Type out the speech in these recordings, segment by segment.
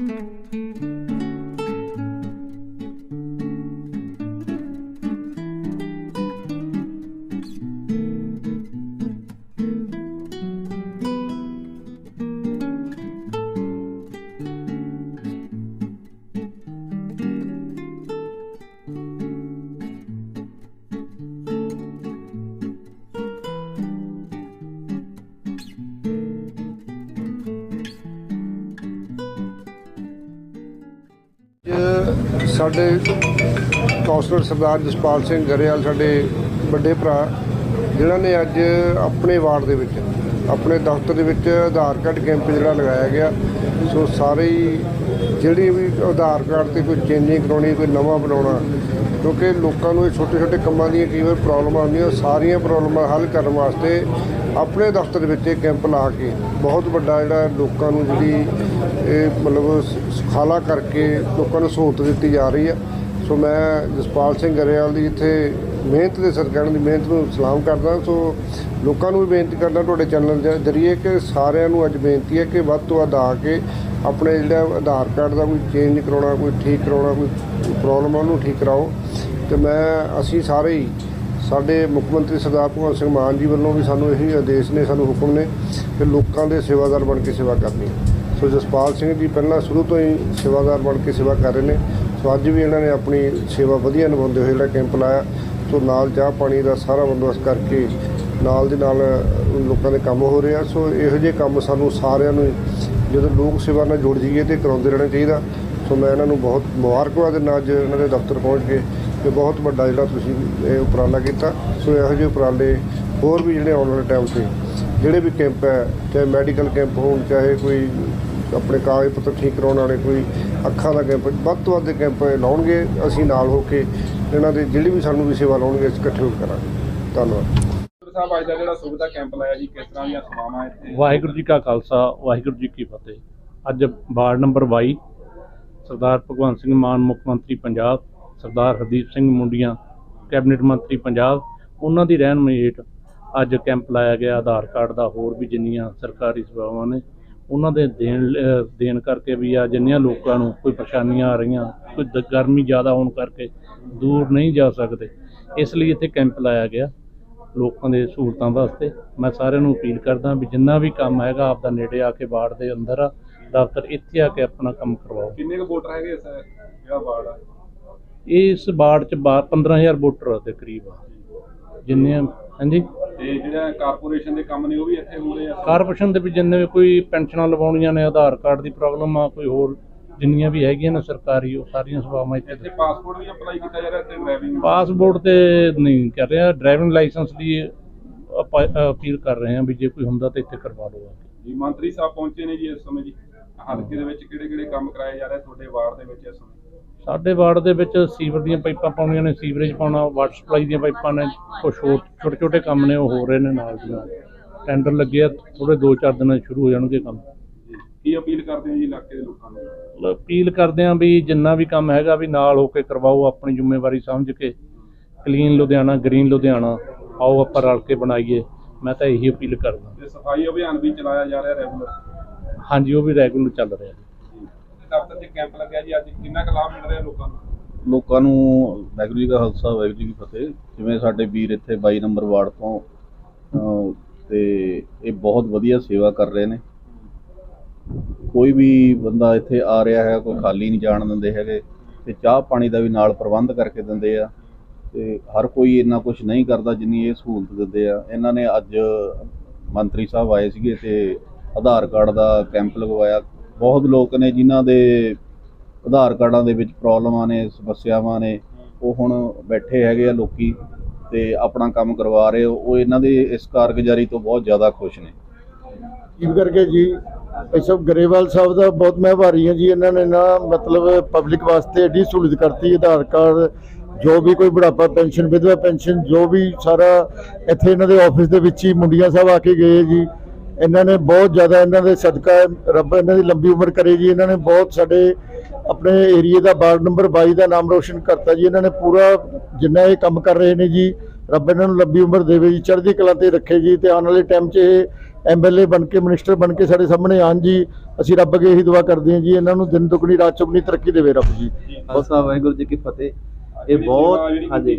ਅੱਜ ਸਾਡੇ ਕੌਂਸਲਰ ਸਰਦਾਰ ਜਸਪਾਲ ਸਿੰਘ ਗਰੇਵਾਲ, ਸਾਡੇ ਵੱਡੇ ਭਰਾ, ਜਿਨ੍ਹਾਂ ਨੇ ਅੱਜ ਆਪਣੇ ਵਾਰਡ ਦੇ ਵਿੱਚ ਆਪਣੇ ਦਫ਼ਤਰ ਦੇ ਵਿੱਚ ਆਧਾਰ ਕਾਰਡ ਕੈਂਪ ਜਿਹੜਾ ਲਗਾਇਆ ਗਿਆ, ਸੋ ਸਾਰੇ ਜਿਹੜੀ ਵੀ ਆਧਾਰ ਕਾਰਡ ਤੇ ਕੋਈ ਚੇਂਜਿੰਗ ਕਰਾਉਣੀ, ਕੋਈ ਨਵਾਂ ਬਣਾਉਣਾ, ਕਿਉਂਕਿ ਲੋਕਾਂ ਨੂੰ ਇਹ ਛੋਟੇ ਛੋਟੇ ਕੰਮਾਂ ਦੀਆਂ ਕਈ ਵਾਰ ਪ੍ਰੋਬਲਮਾਂ ਆਉਂਦੀਆਂ ਉਹ ਸਾਰੀਆਂ ਪ੍ਰੋਬਲਮਾਂ ਹੱਲ ਕਰਨ ਵਾਸਤੇ ਆਪਣੇ ਦਫ਼ਤਰ ਵਿੱਚ ਇਹ ਕੈਂਪ ਲਾ ਕੇ ਬਹੁਤ ਵੱਡਾ ਜਿਹੜਾ ਲੋਕਾਂ ਨੂੰ ਜਿਹੜੀ ਇਹ ਮਤਲਬ ਸੁਖਾਲਾ ਕਰਕੇ ਲੋਕਾਂ ਨੂੰ ਸਹੂਲਤ ਦਿੱਤੀ ਜਾ ਰਹੀ ਹੈ ਸੋ ਮੈਂ ਜਸਪਾਲ ਸਿੰਘ ਗਰੇਵਾਲ ਦੀ ਇੱਥੇ ਮਿਹਨਤ ਦੇ ਸਰਕਾਰ ਦੀ ਮਿਹਨਤ ਨੂੰ ਸਲਾਮ ਕਰਦਾ। ਸੋ ਲੋਕਾਂ ਨੂੰ ਵੀ ਬੇਨਤੀ ਕਰਦਾ ਤੁਹਾਡੇ ਚੈਨਲ ਦੇ ਜ਼ਰੀਏ ਕਿ ਸਾਰਿਆਂ ਨੂੰ ਅੱਜ ਬੇਨਤੀ ਹੈ ਕਿ ਵੱਧ ਤੋਂ ਵੱਧ ਆ ਕੇ ਆਪਣੇ ਜਿਹੜਾ ਆਧਾਰ ਕਾਰਡ ਦਾ ਕੋਈ ਚੇਂਜ ਕਰਾਉਣਾ, ਕੋਈ ਠੀਕ ਕਰਾਉਣਾ, ਕੋਈ ਪ੍ਰੋਬਲਮ ਆ ਉਹਨੂੰ ਠੀਕ ਕਰਾਓ। ਤੇ ਮੈਂ, ਅਸੀਂ ਸਾਰੇ ਹੀ ਸਾਡੇ ਮੁੱਖ ਮੰਤਰੀ ਸਰਦਾਰ ਭਗਵੰਤ ਸਿੰਘ ਮਾਨ ਜੀ ਵੱਲੋਂ ਵੀ ਸਾਨੂੰ ਇਹੀ ਆਦੇਸ਼ ਨੇ, ਸਾਨੂੰ ਹੁਕਮ ਨੇ ਕਿ ਲੋਕਾਂ ਦੇ ਸੇਵਾਦਾਰ ਬਣ ਕੇ ਸੇਵਾ ਕਰਨੀ ਸੋ ਜਸਪਾਲ ਸਿੰਘ ਜੀ ਪਹਿਲਾਂ ਸ਼ੁਰੂ ਤੋਂ ਹੀ ਸੇਵਾਦਾਰ ਬਣ ਕੇ ਸੇਵਾ ਕਰ ਰਹੇ ਨੇ। ਸੋ ਅੱਜ ਵੀ ਇਹਨਾਂ ਨੇ ਆਪਣੀ ਸੇਵਾ ਵਧੀਆ ਨਿਭਾਉਂਦੇ ਹੋਏ ਜਿਹੜਾ ਕੈਂਪ ਲਾਇਆ। ਸੋ ਨਾਲ ਚਾਹ ਪਾਣੀ ਦਾ ਸਾਰਾ ਬੰਦੋਬਸਤ ਕਰਕੇ ਨਾਲ ਦੇ ਨਾਲ ਲੋਕਾਂ ਦੇ ਕੰਮ ਹੋ ਰਿਹਾ ਸੋ ਇਹੋ ਜਿਹੇ ਕੰਮ ਸਾਨੂੰ ਸਾਰਿਆਂ ਨੂੰ ਜਦੋਂ ਲੋਕ ਸੇਵਾ ਨਾਲ ਜੁੜ ਜਾਈਏ ਤੇ ਕਰਾਉਂਦੇ ਰਹਿਣਾ ਚਾਹੀਦਾ। ਸੋ ਮੈਂ ਇਹਨਾਂ ਨੂੰ ਬਹੁਤ ਮੁਬਾਰਕਬਾਦ ਦਿੰਦਾ ਅੱਜ ਇਹਨਾਂ ਦੇ ਦਫ਼ਤਰ ਪਹੁੰਚ ਕੇ ਕਿ ਬਹੁਤ ਵੱਡਾ ਜਿਹੜਾ ਤੁਸੀਂ ਇਹ ਉਪਰਾਲਾ ਕੀਤਾ। ਸੋ ਇਹੋ ਜਿਹੇ ਉਪਰਾਲੇ ਹੋਰ ਵੀ ਜਿਹੜੇ ਆਉਣ ਵਾਲੇ ਟਾਈਮ ਤੇ, ਜਿਹੜੇ ਵੀ ਕੈਂਪ ਹੈ, ਚਾਹੇ ਮੈਡੀਕਲ ਕੈਂਪ ਹੋਣ, ਚਾਹੇ ਕੋਈ ਆਪਣੇ ਕਾਗਜ਼ ਪੱਤਰ ਠੀਕ ਕਰਾਉਣ ਵਾਲੇ, ਕੋਈ ਅੱਖਾਂ ਦਾ ਕੈਂਪ ਵੱਧ ਤੋਂ ਵੱਧ ਕੈਂਪ ਲਾਉਣਗੇ ਅਸੀਂ ਨਾਲ ਹੋ ਕੇ ਇਹਨਾਂ ਦੇ ਜਿਹੜੀ ਵੀ ਸਾਨੂੰ ਵੀ ਸੇਵਾ ਲਾਉਣਗੇ ਅਸੀਂ ਇਕੱਠੇ ਹੋ ਕੇ ਕਰਾਂਗੇ। ਧੰਨਵਾਦ। ਗੁਰੂ ਸਾਹਿਬ ਅੱਜ ਦਾ ਜਿਹੜਾ ਸੁਵਿਧਾ ਕੈਂਪ ਲਾਇਆ ਜੀ ਕਿਸ ਤਰ੍ਹਾਂ ਦੀਆਂ ਸੇਵਾਵਾਂ ਇੱਥੇ? ਵਾਹਿਗੁਰੂ ਜੀ ਕਾ ਖਾਲਸਾ ਵਾਹਿਗੁਰੂ ਜੀ ਕੀ ਫਤਿਹ। ਅੱਜ ਵਾਰਡ ਨੰਬਰ 22 ਸਰਦਾਰ ਭਗਵੰਤ ਸਿੰਘ ਮਾਨ ਮੁੱਖ ਮੰਤਰੀ ਪੰਜਾਬ ਸਰਦਾਰ ਹਰਦੀਪ ਸਿੰਘ ਮੁੰਡੀਆਂ ਕੈਬਨਿਟ ਮੰਤਰੀ ਪੰਜਾਬ ਉਹਨਾਂ ਦੀ ਰਹਿਨਮਾਈ ਹੇਠ ਅੱਜ ਕੈਂਪ ਲਾਇਆ ਗਿਆ। ਆਧਾਰ ਕਾਰਡ ਦਾ ਹੋਰ ਵੀ ਜਿੰਨੀਆਂ ਸਰਕਾਰੀ ਸੇਵਾਵਾਂ ਨੇ ਉਹਨਾਂ ਦੇ ਦੇਣ ਦੇਣ ਕਰਕੇ ਵੀ ਆ ਜਿੰਨੀਆਂ ਲੋਕਾਂ ਨੂੰ ਕੋਈ ਪਰੇਸ਼ਾਨੀਆਂ ਆ ਰਹੀਆਂ ਕੋਈ ਦ- ਗਰਮੀ ਜ਼ਿਆਦਾ ਹੋਣ ਕਰਕੇ ਦੂਰ ਨਹੀਂ ਜਾ ਸਕਦੇ। ਇਸ ਲਈ ਇੱਥੇ ਕੈਂਪ ਲਾਇਆ ਗਿਆ ਲੋਕਾਂ ਦੇ ਸਹੂਲਤਾਂ ਵਾਸਤੇ। ਮੈਂ ਸਾਰਿਆਂ ਨੂੰ ਅਪੀਲ ਕਰਦਾ ਵੀ ਜਿੰਨਾ ਵੀ ਕੰਮ ਹੈਗਾ ਆਪਦਾ ਨੇੜੇ ਆ ਕੇ ਵਾਰਡ ਦੇ ਅੰਦਰ ਆ ਦਫ਼ਤਰ ਇੱਥੇ ਆ ਕੇ ਆਪਣਾ ਕੰਮ ਕਰਵਾਓ। ਕਿੰਨੇ ਕੁ ਵੋਟਰ ਹੈਗੇ ਇਸ ਜਿਹੜਾ ਵਾਰਡ ਆ? ਇਸ ਵਾਰਡ ਚ ਬਾ- 15000 ਵੋਟਰ ਦੇ ਕਰੀਬ ਆ। ਜਿੰਨੇ ਹਾਂਜੀ? ਤੇ ਜਿਹੜਾ ਕਾਰਪੋਰੇਸ਼ਨ ਦੇ ਕੰਮ ਨੇ ਉਹ ਵੀ ਇੱਥੇ ਹੋ ਰਹੇ ਆ? ਕਾਰਪੋਰੇਸ਼ਨ ਦੇ ਵੀ ਜਿੰਨੇ ਵੀ ਕੋਈ ਪੈਨਸ਼ਨਾਂ ਲਵਾਉਣੀਆਂ ਨੇ ਆਧਾਰ ਕਾਰਡ ਦੀ ਪ੍ਰੋਬਲਮ ਆ ਕੋਈ ਹੋਰ ਜਿੰਨੀਆਂ ਵੀ ਹੈਗੀਆਂ ਨੇ ਸਰਕਾਰੀ ਉਹ ਸਾਰੀਆਂ ਸੇਵਾਵਾਂ ਇੱਥੇ ਇੱਥੇ ਪਾਸਪੋਰਟ ਵੀ ਅਪਲਾਈ ਕੀਤਾ ਜਾ ਰਿਹਾ ਤੇ ਡਰਾਈਵਿੰਗ ਪਾਸਪੋਰਟ ਤੇ ਨਹੀਂ ਕਰ ਰਿਹਾ ਡਰਾਈਵਿੰਗ ਲਾਇਸੈਂਸ ਦੀ ਅਪੀਲ ਕਰ ਰਹੇ ਹਾਂ ਵੀ ਜੇ ਕੋਈ ਹੁੰਦਾ ਤਾਂ ਇੱਥੇ ਕਰਵਾ ਲਓ ਜੀ ਮੰਤਰੀ ਸਾਹਿਬ ਪਹੁੰਚੇ ਨੇ ਜੀ ਇਸ ਸਮੇਂ ਜੀ। ਹਲਕੇ ਦੇ ਵਿੱਚ ਕਿਹੜੇ ਕਿਹੜੇ ਕੰਮ ਕਰਾਏ ਜਾ ਰਹੇ ਤੁਹਾਡੇ ਵਾਰਡ ਦੇ ਵਿੱਚ ਇਸ ਸਮੇਂ? ਸਾਡੇ ਵਾਰਡ ਦੇ ਵਿੱਚ ਸੀਵਰ ਦੀਆਂ ਪਾਈਪਾਂ ਪਾਉਣੀਆਂ ਨੇ ਸੀਵਰੇਜ ਪਾਉਣਾ ਵਾਟਰ ਸਪਲਾਈ ਦੀਆਂ ਪਾਈਪਾਂ ਨੇ ਕੁਛ ਹੋਰ ਛੋਟੇ ਛੋਟੇ ਕੰਮ ਨੇ ਉਹ ਹੋ ਰਹੇ ਨੇ ਨਾਲ ਦੀ ਨਾਲ ਟੈਂਡਰ ਲੱਗੇ ਆ ਥੋੜੇ 2-4 ਦਿਨਾਂ ਸ਼ੁਰੂ ਹੋ ਜਾਣਗੇ ਕੰਮ। ਕੀ ਅਪੀਲ ਕਰਦੇ ਹੋ ਜੀ ਇਲਾਕੇ ਦੇ ਲੋਕਾਂ ਨੂੰ? ਅਪੀਲ ਕਰਦੇ ਹਾਂ ਵੀ ਜਿੰਨਾ ਵੀ ਕੰਮ ਹੈਗਾ ਵੀ ਨਾਲ ਹੋ ਕੇ ਕਰਵਾਓ ਆਪਣੀ ਜ਼ਿੰਮੇਵਾਰੀ ਸਮਝ ਕੇ। ਕਲੀਨ ਲੁਧਿਆਣਾ ਗ੍ਰੀਨ ਲੁਧਿਆਣਾ ਆਓ ਆਪਾਂ ਰਲ ਕੇ ਬਣਾਈਏ। ਮੈਂ ਤਾਂ ਇਹੀ ਅਪੀਲ ਕਰਦਾ। ਸਫ਼ਾਈ ਅਭਿਆਨ ਵੀ ਚਲਾਇਆ ਜਾ ਰਿਹਾ ਰੈਗੂਲਰ ਹਾਂਜੀ ਉਹ ਵੀ ਰੈਗੂਲਰ ਚੱਲ ਰਿਹਾ। ਦਫ਼ਤਰ 'ਚ ਕੈਂਪ ਲੱਗਿਆ ਜੀ, ਅੱਜ ਕਿੰਨਾ ਕੁ ਲਾਭ ਮਿਲ ਰਿਹਾ ਲੋਕਾਂ ਨੂੰ? ਲੋਕਾਂ ਨੂੰ ਵਾਹਿਗੁਰੂ ਜੀ ਕਾ ਖਾਲਸਾ, ਵਾਹਿਗੁਰੂ ਜੀ ਕੀ ਫਤਿਹ। ਜਿਵੇਂ ਸਾਡੇ ਵੀਰ ਇੱਥੇ 22 ਨੰਬਰ ਵਾਰਡ ਤੋਂ ਤੇ ਇਹ ਬਹੁਤ ਵਧੀਆ ਸੇਵਾ ਕਰ ਰਹੇ ਨੇ। ਕੋਈ ਵੀ ਬੰਦਾ ਇੱਥੇ ਆ ਰਿਹਾ ਹੈ, ਕੋਈ ਖਾਲੀ ਨਹੀਂ ਜਾਣ ਦਿੰਦੇ ਹੈਗੇ, ਤੇ ਚਾਹ ਪਾਣੀ ਦਾ ਵੀ ਨਾਲ ਪ੍ਰਬੰਧ ਕਰਕੇ ਦਿੰਦੇ ਆ। ਤੇ ਹਰ ਕੋਈ ਇੰਨਾ ਕੁਝ ਨਹੀਂ ਕਰਦਾ ਜਿੰਨੀ ਇਹ ਸਹੂਲਤ ਦਿੰਦੇ ਆ। ਇਹਨਾਂ ਨੇ ਅੱਜ ਮੰਤਰੀ ਸਾਹਿਬ ਆਏ ਸੀਗੇ ਤੇ ਆਧਾਰ ਕਾਰਡ ਦਾ ਕੈਂਪ ਲਗਵਾਇਆ। ਬਹੁਤ ਲੋਕ ਨੇ ਜਿਨ੍ਹਾਂ ਦੇ ਆਧਾਰ ਕਾਰਡਾਂ ਦੇ ਵਿੱਚ ਪ੍ਰੋਬਲਮਾਂ ਨੇ, ਸਮੱਸਿਆਵਾਂ ਨੇ, ਉਹ ਹੁਣ ਬੈਠੇ ਹੈਗੇ ਆ ਲੋਕੀ ਤੇ ਆਪਣਾ ਕੰਮ ਕਰਵਾ ਰਹੇ ਹੋ ਉਹ ਇਹਨਾਂ ਦੇ ਇਸ ਕਾਰਗੁਜ਼ਾਰੀ ਤੋਂ ਬਹੁਤ ਜ਼ਿਆਦਾ ਖੁਸ਼ ਨੇ। ਇਸ ਕਰਕੇ ਜੀ ਇਹ ਸਭ ਗਰੇਵਾਲ ਸਾਹਿਬ ਦਾ ਬਹੁਤ ਮੈਂ ਆਭਾਰੀ ਹਾਂ ਜੀ। ਇਹਨਾਂ ਨੇ ਨਾ ਮਤਲਬ ਪਬਲਿਕ ਵਾਸਤੇ ਐਡੀ ਸਹੂਲਤ ਕਰਤੀ ਆਧਾਰ ਕਾਰਡ, ਜੋ ਵੀ ਕੋਈ ਬੁਢਾਪਾ ਪੈਨਸ਼ਨ, ਵਿਧਵਾ ਪੈਨਸ਼ਨ, ਜੋ ਵੀ ਸਾਰਾ ਇੱਥੇ ਇਹਨਾਂ ਦੇ ਆਫਿਸ ਦੇ ਵਿੱਚ ਹੀ ਮੁੰਡੀਆਂ ਸਾਹਿਬ ਆ ਕੇ ਗਏ ਜੀ। ਇਹਨਾਂ ਨੇ ਬਹੁਤ ਜ਼ਿਆਦਾ ਇਹਨਾਂ ਦੇ ਸਦਕਾ, ਰੱਬ ਇਹਨਾਂ ਦੀ ਲੰਬੀ ਉਮਰ ਕਰੇ ਜੀ। ਇਹਨਾਂ ਨੇ ਬਹੁਤ ਸਾਡੇ ਆਪਣੇ ਏਰੀਏ ਦਾ ਵਾਰਡ ਨੰਬਰ 22 ਦਾ ਨਾਮ ਰੋਸ਼ਨ ਕਰਤਾ ਜੀ। ਇਹਨਾਂ ਨੇ ਪੂਰਾ ਜਿੰਨਾ ਇਹ ਕੰਮ ਕਰ ਰਹੇ ਨੇ ਜੀ, ਰੱਬ ਇਹਨਾਂ ਨੂੰ ਲੰਬੀ ਉਮਰ ਦੇਵੇ ਜੀ, ਚੜ੍ਹਦੀ ਕਲਾ ਤੇ ਰੱਖੇ ਜੀ ਤੇ ਆਉਣ ਵਾਲੇ ਟਾਈਮ 'ਚ ਇਹ ਐਮਐਲਏ ਬਣ ਕੇ ਮਿਨਿਸਟਰ ਬਣ ਕੇ ਸਾਡੇ ਸਾਹਮਣੇ ਆਉਣ ਜੀ। ਅਸੀਂ ਰੱਬ ਅੱਗੇ ਇਹੀ ਦੁਆ ਕਰਦੇ ਹਾਂ ਜੀ, ਇਹਨਾਂ ਨੂੰ ਦਿਨ ਦੁਗਣੀ, ਰਾਤ ਚੁਗਣੀ ਤਰੱਕੀ ਦੇਵੇ ਰੱਬ ਜੀ। ਖਾਲਸਾ ਵਾਹਿਗੁਰੂ ਜੀ ਕੀ ਫਤਿਹ। ਇਹ ਬਹੁਤ, ਹਾਂਜੀ।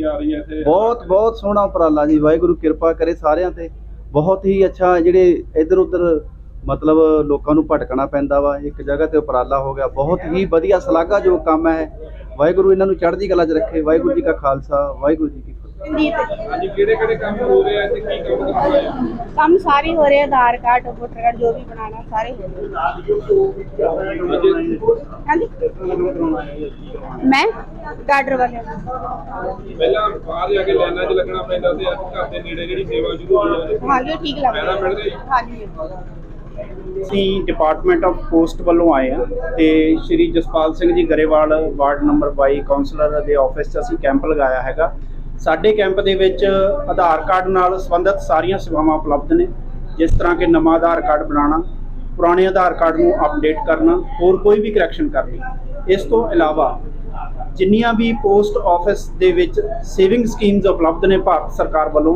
ਬਹੁਤ ਬਹੁਤ ਸੋਹਣਾ ਉਪਰਾਲਾ ਜੀ। ਵਾਹਿਗੁਰੂ ਕਿਰਪਾ ਕਰੇ ਸਾਰਿਆਂ ਤੇ। ਬਹੁਤ ਹੀ ਅੱਛਾ ਜਿਹੜੇ ਇੱਧਰ ਉੱਧਰ ਮਤਲਬ ਲੋਕਾਂ ਨੂੰ ਭਟਕਣਾ ਪੈਂਦਾ ਵਾ, ਇੱਕ ਜਗ੍ਹਾ ਤੇ ਉਪਰਾਲਾ ਹੋ ਗਿਆ, ਬਹੁਤ ਹੀ ਵਧੀਆ ਸ਼ਲਾਘਾ ਜੋ ਕੰਮ ਹੈ। ਵਾਹਿਗੁਰੂ ਇਹਨਾਂ ਨੂੰ ਚੜ੍ਹਦੀ ਕਲਾ 'ਚ ਰੱਖੇ, ਵਾਹਿਗੁਰੂ ਜੀ ਕਾ ਖਾਲਸਾ, ਵਾਹਿਗੁਰੂ ਜੀ ਕੀ ਹਾਂਜੀ ਕਿਹੜੇ ਕਿਹੜੇ ਕੰਮ ਹੋ ਰਹੇ ਆ ਇੱਥੇ ਕੀ ਕੰਮ ਕਰਾਉਣਾ ਹੈ? ਕੰਮ ਸਾਰੇ ਹੋ ਰਹੇ ਆਧਾਰ ਕਾਰਡ ਵੋਟਰ ਕਾਰਡ ਜੋ ਵੀ ਬਣਾਣਾ ਸਾਰੇ ਹੋ। ਰਹੇ ਹਾਂਜੀ? ਮੈਂ? ਗਾਡਰ ਵਾਲੇ। ਪਹਿਲਾਂ ਬਾਹਰ ਜਾ ਕੇ ਲਾਈਨਾਂ 'ਚ ਲੱਗਣਾ ਪੈਂਦਾ ਸੀ ਅੱਜ ਘਰ ਦੇ ਨੇੜੇ ਜਿਹੜੀ ਸੇਵਾ ਸ਼ੁਰੂ ਹੋਈ ਹੈ। ਹਾਂਜੀ ਉਹ ਠੀਕ ਲੱਗ ਫਾਇਦਾ ਮਿਲ ਜੀ? ਹਾਂਜੀ। ਅਸੀਂ ਡਿਪਾਰਟਮੈਂਟ ਆਫ ਪੋਸਟ ਵੱਲੋਂ ਆਏ ਆ ਤੇ Shri Jaspal Singh ji Grewal ward number 22 councillor ਦੇ ਆਫਿਸ 'ਚ ਅਸੀਂ ਕੈਂਪ ਲਗਾਇਆ ਹੈਗਾ। ਸਾਡੇ ਕੈਂਪ ਦੇ ਵਿੱਚ ਆਧਾਰ ਕਾਰਡ ਨਾਲ ਸੰਬੰਧਿਤ ਸਾਰੀਆਂ ਸੇਵਾਵਾਂ ਉਪਲਬਧ ਨੇ, ਜਿਸ ਤਰ੍ਹਾਂ ਕਿ ਨਵਾਂ ਆਧਾਰ ਕਾਰਡ ਬਣਾਉਣਾ, ਪੁਰਾਣੇ ਆਧਾਰ ਕਾਰਡ ਨੂੰ ਅਪਡੇਟ ਕਰਨਾ, ਹੋਰ ਕੋਈ ਵੀ ਕਰੈਕਸ਼ਨ ਕਰਨੀ। ਇਸ ਤੋਂ ਇਲਾਵਾ ਜਿੰਨੀਆਂ ਵੀ ਪੋਸਟ ਆਫਿਸ ਦੇ ਵਿੱਚ ਸੇਵਿੰਗ ਸਕੀਮਸ ਉਪਲਬਧ ਨੇ ਭਾਰਤ ਸਰਕਾਰ ਵੱਲੋਂ,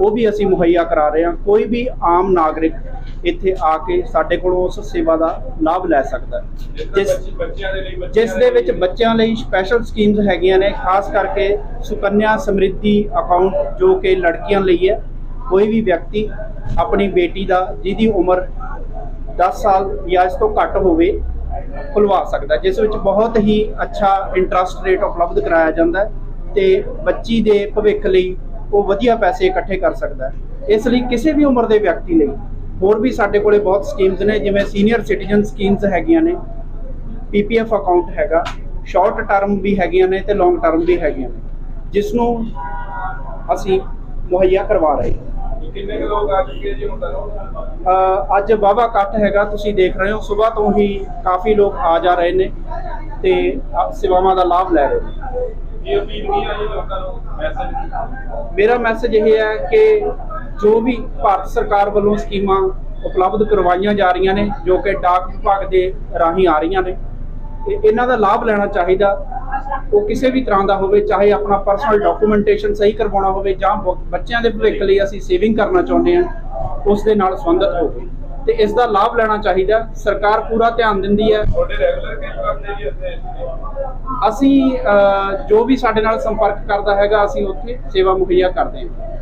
ਉਹ ਵੀ ਅਸੀਂ ਮੁਹੱਈਆ ਕਰਾ ਰਹੇ ਹਾਂ। ਕੋਈ ਵੀ ਆਮ ਨਾਗਰਿਕ ਇੱਥੇ ਆ ਕੇ ਸਾਡੇ ਕੋਲੋਂ ਉਸ ਸੇਵਾ ਦਾ ਲਾਭ ਲੈ ਸਕਦਾ ਜਿਸ ਜਿਸ ਦੇ ਵਿੱਚ ਬੱਚਿਆਂ ਲਈ ਸਪੈਸ਼ਲ ਸਕੀਮਸ ਹੈਗੀਆਂ ਨੇ, ਖਾਸ ਕਰਕੇ ਸੁਕੰਨਿਆ ਸਮਰਿੱਧੀ ਅਕਾਊਂਟ ਜੋ ਕਿ ਲੜਕੀਆਂ ਲਈ ਹੈ। ਕੋਈ ਵੀ ਵਿਅਕਤੀ ਆਪਣੀ ਬੇਟੀ ਦਾ, ਜਿਹਦੀ ਉਮਰ 10 ਸਾਲ ਜਾਂ ਇਸ ਤੋਂ ਘੱਟ ਹੋਵੇ, ਖੁਲਵਾ ਸਕਦਾ ਜਿਸ ਵਿੱਚ ਬਹੁਤ ਹੀ ਅੱਛਾ ਇੰਟਰਸਟ ਰੇਟ ਉਪਲਬਧ ਕਰਾਇਆ ਜਾਂਦਾ ਹੈ ਤੇ ਬੱਚੀ ਦੇ ਭਵਿੱਖ ਲਈ ਉਹ ਵਧੀਆ ਪੈਸੇ ਇਕੱਠੇ ਕਰ ਸਕਦਾ ਇਸ ਲਈ ਕਿਸੇ ਵੀ ਉਮਰ ਦੇ ਵਿਅਕਤੀ ਲਈ ਹੋਰ ਵੀ ਸਾਡੇ ਕੋਲੇ ਬਹੁਤ ਸਕੀਮਸ ਨੇ ਜਿਵੇਂ ਸੀਨੀਅਰ ਸਿਟੀਜ਼ਨ ਸਕੀਮਸ ਹੈਗੀਆਂ ਨੇ ਪੀਪੀਐਫ ਅਕਾਊਂਟ ਹੈਗਾ ਸ਼ਾਰਟ ਟਰਮ ਵੀ ਹੈਗੀਆਂ ਨੇ ਤੇ ਲੌਂਗ ਟਰਮ ਵੀ ਹੈਗੀਆਂ ਨੇ ਜਿਸ ਨੂੰ ਅਸੀਂ ਮੁਹੱਈਆ ਕਰਵਾ ਰਹੇ ਹਾਂ। ਕਿੰਨੇ ਕੁ ਲੋਕ ਆ ਚੁੱਕੇ ਜੀ ਹੁਣ ਤੱਕ? ਅ, ਅੱਜ ਵਾਹਵਾ ਇਕੱਠ ਹੈਗਾ ਤੁਸੀਂ ਦੇਖ ਰਹੇ ਹੋ ਸਵੇਰ ਤੋਂ ਹੀ ਕਾਫੀ ਲੋਕ ਆ ਜਾ ਰਹੇ ਨੇ ਤੇ ਸੇਵਾਵਾਂ ਦਾ ਲਾਭ ਲੈ ਰਹੇ ਨੇ। ਇਹ ਅਪੀਲ ਨਹੀਂ ਆਈ ਲੋਕਾਂ ਨੂੰ? ਮੈਸੇਜ ਮੇਰਾ ਮੈਸੇਜ ਇਹ ਹੈ ਕਿ ਜੋ ਵੀ ਭਾਰਤ ਸਰਕਾਰ ਵੱਲੋਂ ਸਕੀਮਾਂ ਉਪਲਬਧ ਕਰਵਾਈਆਂ ਜਾ ਰਹੀਆਂ ਨੇ ਜੋ ਕਿ ਡਾਕ ਵਿਭਾਗ ਦੇ ਰਾਹੀਂ ਆ ਰਹੀਆਂ ਨੇ ਇਹ- ਇਹਨਾਂ ਦਾ ਲਾਭ ਲੈਣਾ ਚਾਹੀਦਾ। ਉਹ ਕਿਸੇ ਵੀ ਤਰ੍ਹਾਂ ਦਾ ਹੋਵੇ ਚਾਹੇ ਆਪਣਾ ਪਰਸਨਲ ਡਾਕੂਮੈਂਟੇਸ਼ਨ ਸਹੀ ਕਰਵਾਉਣਾ ਹੋਵੇ ਜਾਂ ਬੱਚਿਆਂ ਦੇ ਭਵਿੱਖ ਲਈ ਅਸੀਂ ਸੇਵਿੰਗ ਕਰਨਾ ਚਾਹੁੰਦੇ ਹਾਂ ਉਸ ਦੇ ਨਾਲ ਸੰਬੰਧਿਤ ਹੋਵੇ। ਤੇ ਇਸ ਦਾ ਲਾਭ ਲੈਣਾ ਚਾਹੀਦਾ। ਸਰਕਾਰ ਪੂਰਾ ਧਿਆਨ ਦਿੰਦੀ ਹੈ। ਅਸੀਂ ਜੋ ਵੀ ਸਾਡੇ ਨਾਲ ਸੰਪਰਕ ਕਰਦਾ ਹੈਗਾ ਅਸੀਂ ਉੱਥੇ ਸੇਵਾ ਮੁਹੱਈਆ ਕਰਦੇ ਹਾਂ।